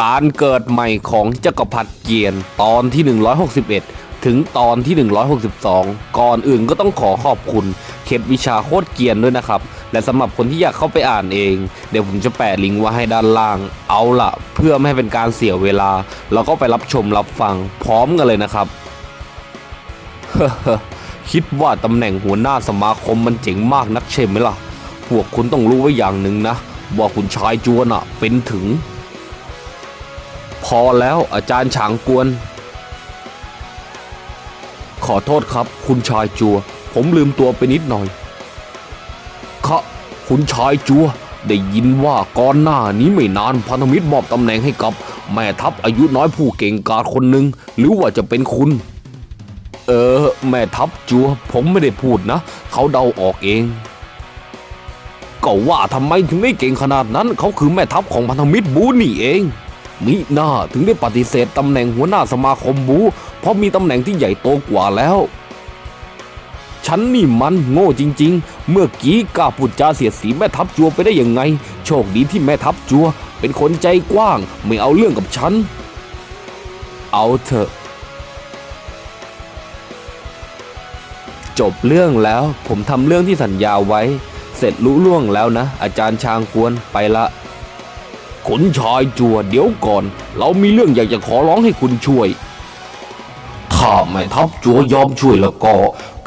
การเกิดใหม่ของจักรพรรดิเกียรติตอนที่ 161 ถึงตอนที่ 162 ก่อนอื่นก็ต้องขอขอบคุณเขตวิชาโคตรเกียรติด้วยนะครับ และสำหรับคนที่อยากเข้าไปอ่านเอง เดี๋ยวผมจะแปะลิงก์ไว้ให้ด้านล่าง เอาละเพื่อไม่ให้เป็นการเสียเวลา เราก็ไปรับชมรับฟังพร้อมกันเลยนะครับ คิดว่าตำแหน่งหัวหน้าสมาคมมันเจ๋งมากนักใช่ไหมล่ะ พวกคุณต้องรู้ไว้อย่างหนึ่งนะ ว่าคุณชายจวนอะเป็นถึง พอแล้วอาจารย์ฉางกวน ขอโทษครับ คุณชายจัว ผมลืมตัวไปนิดหน่อยคะคุณชายจัว ได้ยินว่าก่อนหน้านี้ไม่นานพันธมิตรมอบตำแหน่งให้กับ แม่ทัพอายุน้อยผู้เก่งกาจคนหนึ่งหรือว่าจะเป็นคุณ เออ แม่ทัพจัว ผมไม่ได้พูดนะ เขาเดาออกเองก็ว่าทำไมถึงได้เก่งขนาดนั้น เขาคือแม่ทัพของพันธมิตรบูนี่เอง มิหน้าถึงได้ปฏิเสธตำแหน่งหัวหน้าสมาคมบู เพราะมีตำแหน่งที่ใหญ่โตกว่าแล้ว ฉันนี่มันโง่จริง ๆ เมื่อกี้กล้าพูดจาเสียดสีแม่ทัพจัวไปได้ยังไง โชคดีที่แม่ทัพจัว เป็นคนใจกว้าง ไม่เอาเรื่องกับฉัน เอาเถอะ จบเรื่องแล้วผมทำเรื่องที่สัญญาไว้ เสร็จรู้ล่วงแล้วนะ อาจารย์ชางกวนไปละ ขุนชายจัวเดี๋ยวก่อน เรามีเรื่องอยากจะขอร้องให้คุณช่วย ถ้าแม่ทัพจัวยอมช่วยแล้วก็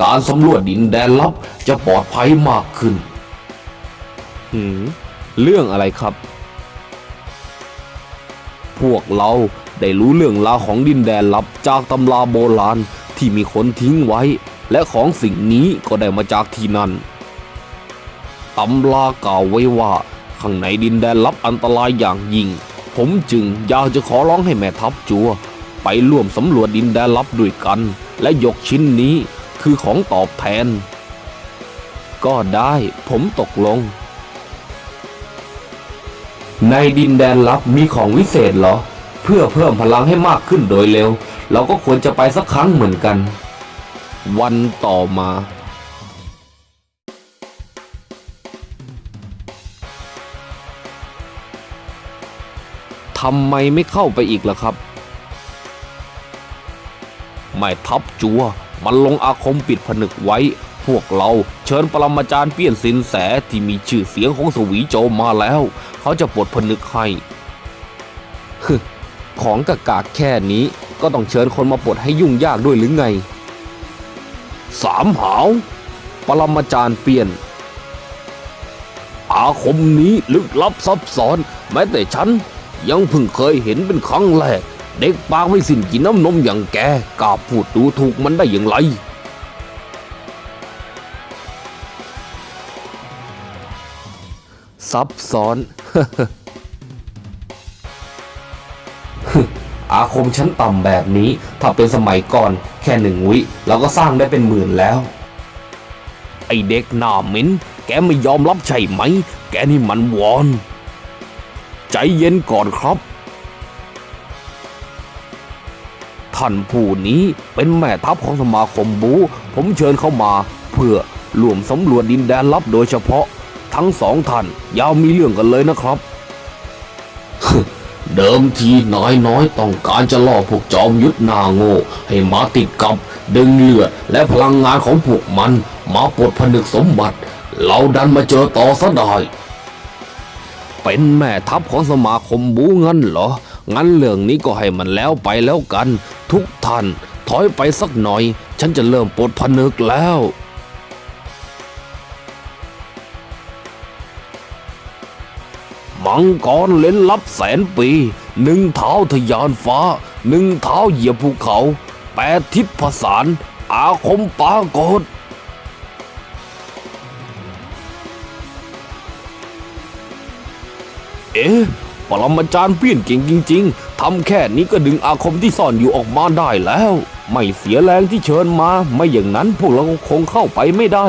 การสำรวจดินแดนลับจะปลอดภัยมากขึ้น หืม เรื่องอะไรครับ พวกเราได้รู้เรื่องราวของดินแดนลับจากตำราโบราณที่มีคนทิ้งไว้ และของสิ่งนี้ก็ได้มาจากที่นั่นตำรากล่าวไว้ว่า ข้างในดินแดนลับอันตรายอย่างยิ่ง ผมจึงอยากจะขอร้องให้แม่ทัพจัว ไปร่วมสำรวจดินแดนลับด้วยกัน และยกชิ้นนี้คือของตอบแทน ก็ได้ผมตกลง ในดินแดนลับมีของวิเศษเหรอ เพื่อเพิ่มพลังให้มากขึ้นโดยเร็ว เราก็ควรจะไปสักครั้งเหมือนกัน วันต่อมา ทำไมไม่เข้าไปอีกล่ะครับ ไม่ทับจัว มันลงอาคมปิดผนึกไว้ พวกเราเชิญปรมาจารย์เปี้ยนสินแสที่มีชื่อเสียงของสวีโจมาแล้ว เขาจะปลดผนึกให้ฮึของกากากแค่นี้ก็ต้องเชิญคนมาปลดให้ยุ่งยากด้วยหรือไง สามหาวปรมาจารย์เปลี่ยน อาคมนี้ลึกลับซับซ้อน แม้แต่ฉัน ยังเพิ่งเคยเห็นเป็นครั้งแรกเด็กปากไม่สิ้นกินน้ำนมอย่างแกกล้าพูดดูถูกมันได้อย่างไร ซับซ้อนอาคมชั้นต่ำแบบนี้ ถ้าเป็นสมัยก่อนแค่หนึ่งวิเราก็สร้างได้เป็นหมื่นแล้ว ไอเด็กหน้าเหม็นแกไม่ยอมรับใช่ไหม แกนี่มันวอน ใจเย็นก่อนครับ ท่านผู้นี้เป็นแม่ทัพของสมาคมบู ผมเชิญเข้ามาเพื่อร่วมสำรวจดินแดนลับโดยเฉพาะ ทั้งสองท่านยาวมีเรื่องกันเลยนะครับ เดิมทีน้อยน้อยๆต้องการจะล่อพวกจอมยุทธนาโง่ให้มาติดกับ ดึงเลือดและพลังงานของพวกมัน มาปลดผนึกสมบัติ เราดันมาเจอต่อซะได้ เป็นแม่ทัพของสมาคมบูงั้นเหรอ งั้นเรื่องนี้ก็ให้มันแล้วไปแล้วกัน ทุกท่านถอยไปสักหน่อย ฉันจะเริ่มปลดผนึกแล้วมังกรเล่นลับแสนปี หนึ่งเท้าทะยานฟ้า หนึ่งเท้าเหยียบภูเขา แปดทิศผสาน อาคมปากฏ เอ๊ะปรมาจารย์เปี้ยนเก่งจริง ๆทำแค่นี้ก็ดึงอาคมที่ซ่อนอยู่ออกมาได้แล้ว ไม่เสียแรงที่เชิญมา ไม่อย่างนั้นพวกเราคงเข้าไปไม่ได้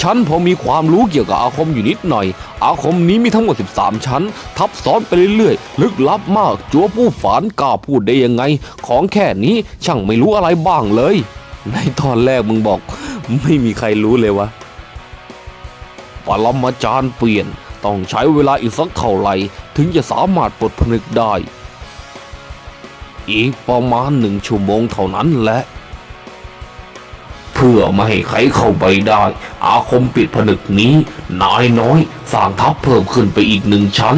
ฉันพอมีความรู้เกี่ยวกับอาคมอยู่นิดหน่อย อาคมนี้มีทั้งหมด 13 ชั้น ทับซ้อนไปเรื่อยๆ ลึกลับมากจัวผู้ฝานกล้าพูดได้ยังไง ของแค่นี้ช่างไม่รู้อะไรบ้างเลย ในตอนแรกมึงบอก ไม่มีใครรู้เลยวะปรมาจารย์เปลี่ยน ต้องใช้เวลาอีกสักเท่าไหร่ถึงจะสามารถปลดผนึกได้ อีกประมาณหนึ่งชั่วโมงเท่านั้นแหละ เพื่อไม่ให้ใครเข้าไปได้ อาคมปิดผนึกนี้นายน้อยสร้างทัพเพิ่มขึ้นไปอีกหนึ่งชั้น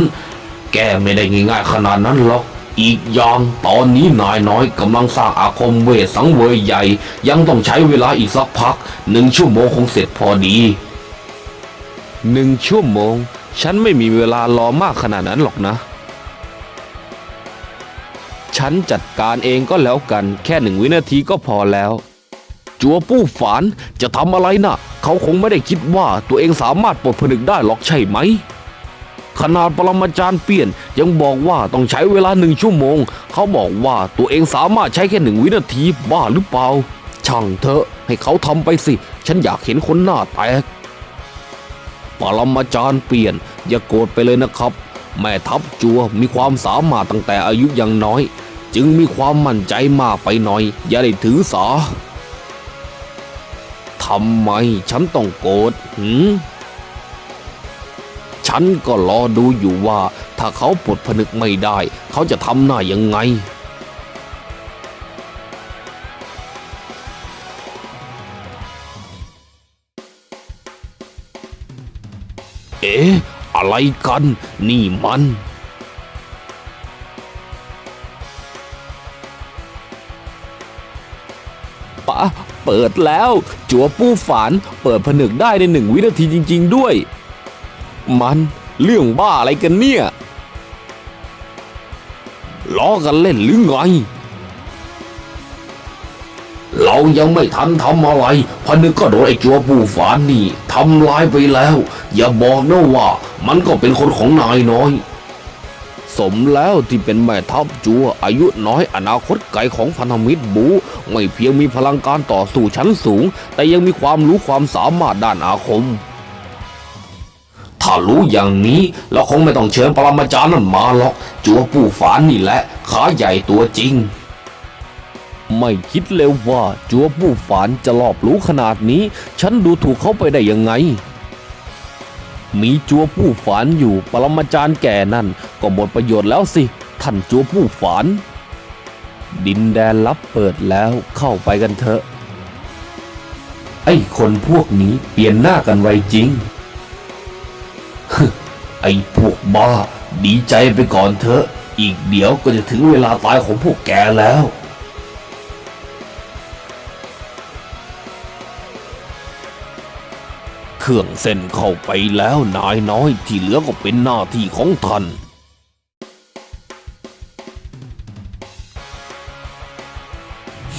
แก้ไม่ได้ง่ายๆขนาดนั้นหรอกอีกอย่างตอนนี้นายน้อยกำลังสร้างอาคมเวทสังเวยใหญ่ ยังต้องใช้เวลาอีกสักพักหนึ่งชั่วโมงคงเสร็จพอดี หนึ่งชั่วโมง ฉันไม่มีเวลารอมากขนาดนั้นหรอกนะ ฉันจัดการเองก็แล้วกัน แค่หนึ่งวินาทีก็พอแล้ว จัวปู้ฝานจะทำอะไรนะ่ะ เขาคงไม่ได้คิดว่าตัวเองสามารถปลดผนึกได้หรอกใช่ไหม ขนาดปรมาจารย์เปลี่ยนยังบอกว่าต้องใช้เวลาหนึ่งชั่วโมง เขาบอกว่าตัวเองสามารถใช้แค่หนึ่งวินาทีบ้าหรือเปล่า ช่างเถอะให้เขาทำไปสิ ฉันอยากเห็นคนหน้าแตก ปรมาจารย์เปลี่ยน อย่าโกรธไปเลยนะครับ แม่ทัพจัวมีความสามารถตั้งแต่อายุยังน้อย จึงมีความมั่นใจมากไปหน่อย อย่าได้ถือสาทำไมฉันต้องโกรธหืมฉันก็รอดูอยู่ว่า ถ้าเขาปลดผนึกไม่ได้ เขาจะทำหน้ายังไง เอ๊ะ อะไรกัน นี่มัน ปะ เปิดแล้ว จัวปู้ฝาน เปิดผนึกได้ในหนึ่งวินาทีจริง ๆ ด้วย มันเรื่องบ้าอะไรกันเนี่ย ล้อกันเล่นหรือไง เรายังไม่ทันทำอะไรพนึกก็โดนไอ้จัวปูฝานนี่ทำลายไปแล้ว อย่าบอกนะว่ามันก็เป็นคนของนายน้อย สมแล้วที่เป็นแม่ทัพจัวอายุน้อยอนาคตไกลของพันธมิตรบู ไม่เพียงมีพลังการต่อสู้ชั้นสูง แต่ยังมีความรู้ความสามารถด้านอาคมถ้ารู้อย่างนี้เราคงไม่ต้องเชิญปรมาจารย์นั่นมาหรอก จัวปู่ฝานนี่แหละ ขาใหญ่ตัวจริง ไม่คิดเลยว่าจัวปู่ฝานจะรอบรู้ขนาดนี้ ฉันดูถูกเขาไปได้ยังไง มีจัวผู้ฝานอยู่ปรมาจารย์แก่นั่น ก็หมดประโยชน์แล้วสิ ท่านจัวผู้ฝาน ดินแดนลับเปิดแล้วเข้าไปกันเถอะ ไอ้คนพวกนี้เปลี่ยนหน้ากันไวจริง ไอ้พวกบ้า ดีใจไปก่อนเถอะ อีกเดี๋ยวก็จะถึงเวลาตายของพวกแกแล้ว เครื่องเส้นเข้าไปแล้วนายน้อยที่เหลือก็เป็นหน้าที่ของท่าน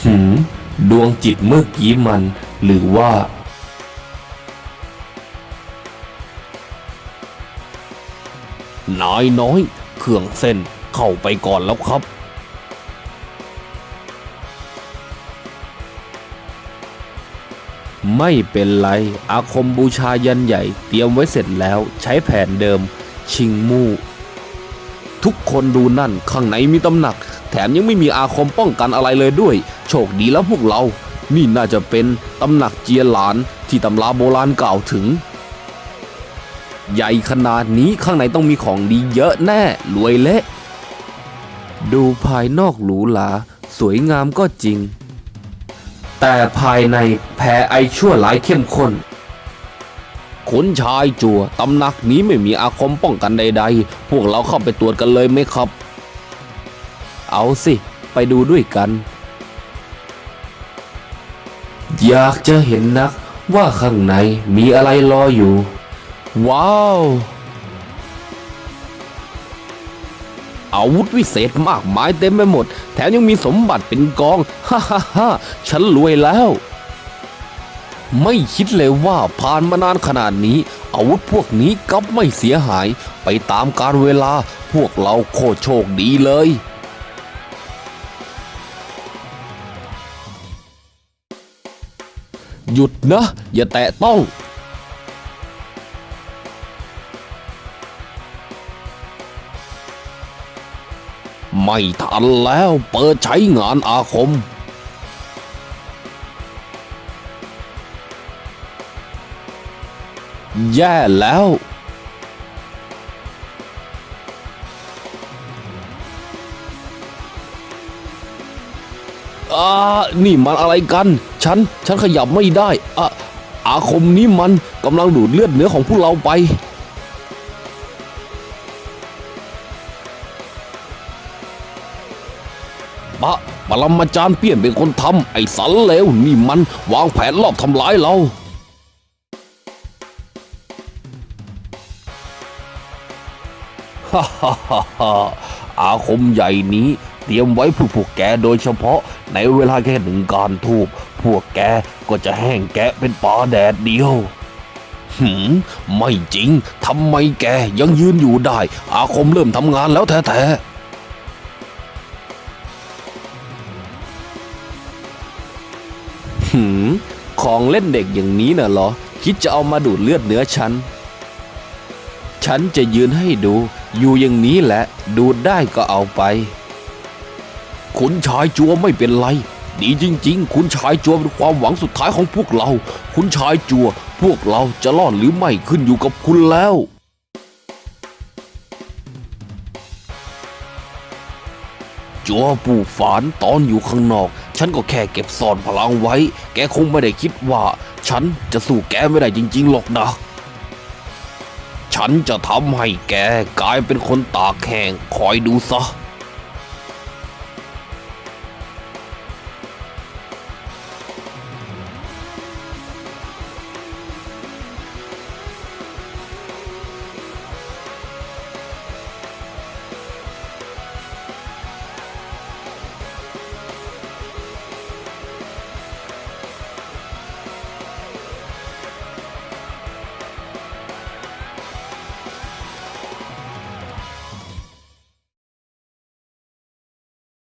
หืมดวงจิตเมื่อกี้มัน หรือว่า นายน้อย เครื่องเส้นเข้าไปก่อนแล้วครับ ไม่เป็นไร อาคมบูชายันใหญ่ เตรียมไว้เสร็จแล้วใช้แผนเดิม ชิงมู่ ทุกคนดูนั่น ข้างในมีตำหนัก แถมยังไม่มีอาคมป้องกันอะไรเลยด้วย โชคดีแล้วพวกเรา นี่น่าจะเป็นตำหนักเจียหลานที่ตำราโบราณกล่าวถึง ใหญ่ขนาดนี้ข้างในต้องมีของดีเยอะแน่ รวยเละ ดูภายนอกหรูหราสวยงามก็จริง แต่ภายในแพ้ไอชั่วหลายเข้มข้นขุนชายจัวตำหนักนี้ไม่มีอาคมป้องกันใด ๆ พวกเราเข้าไปตรวจกันเลยไหมครับ เอาสิ ไปดูด้วยกัน อยากจะเห็นนักว่าข้างในมีอะไรรออยู่ ว้าว อาวุธวิเศษมากมายเต็มไปหมด แถมยังมีสมบัติเป็นกอง ฮ่าฮ่าฮ่าฉันรวยแล้ว ไม่คิดเลยว่าผ่านมานานขนาดนี้ อาวุธพวกนี้กับไม่เสียหาย ไปตามการเวลาพวกเราโคตรโชคดีเลยหยุดนะ อย่าแตะต้อง ไม่ทันแล้วเปิดใช้งานอาคม แย่แล้ว อ่า นี่มันอะไรกัน ฉัน ฉันขยับไม่ได้อะอาคมนี้มันกำลังดูดเลือดเนื้อของพวกเราไป ปะปรมาจารย์เปี้ยนเป็นคนทำไอ้สันเลวนี่มันวางแผนลอบทำร้ายเราฮ่าฮ่าฮ่าอาคมใหญ่นี้เตรียมไว้เพื่อพวกแกโดยเฉพาะในเวลาแค่หนึ่งการทูบพวกแกก็จะแห้งแกะเป็นปลาแดดเดียวหืมไม่จริงทำไมแกยังยืนอยู่ได้ อาคมเริ่มทำงานแล้วแท้ๆ ของเล่นเด็กอย่างนี้น่ะเหรอ คิดจะเอามาดูดเลือดเนื้อฉัน ฉันจะยืนให้ดู อยู่อย่างนี้แหละ ดูดได้ก็เอาไป คุณชายจัวไม่เป็นไร ดีจริง ๆ คุณชายจัวเป็นความหวังสุดท้ายของพวกเรา คุณชายจัว พวกเราจะรอดหรือไม่ขึ้นอยู่กับคุณแล้วจัวปู่ฝานตอนอยู่ข้างนอก ฉันก็แค่เก็บซ่อนพลังไว้ แกคงไม่ได้คิดว่า ฉันจะสู้แกไม่ได้จริง ๆ หรอกนะ ฉันจะทำให้แกกลายเป็นคนตาแข็งคอยดูซะ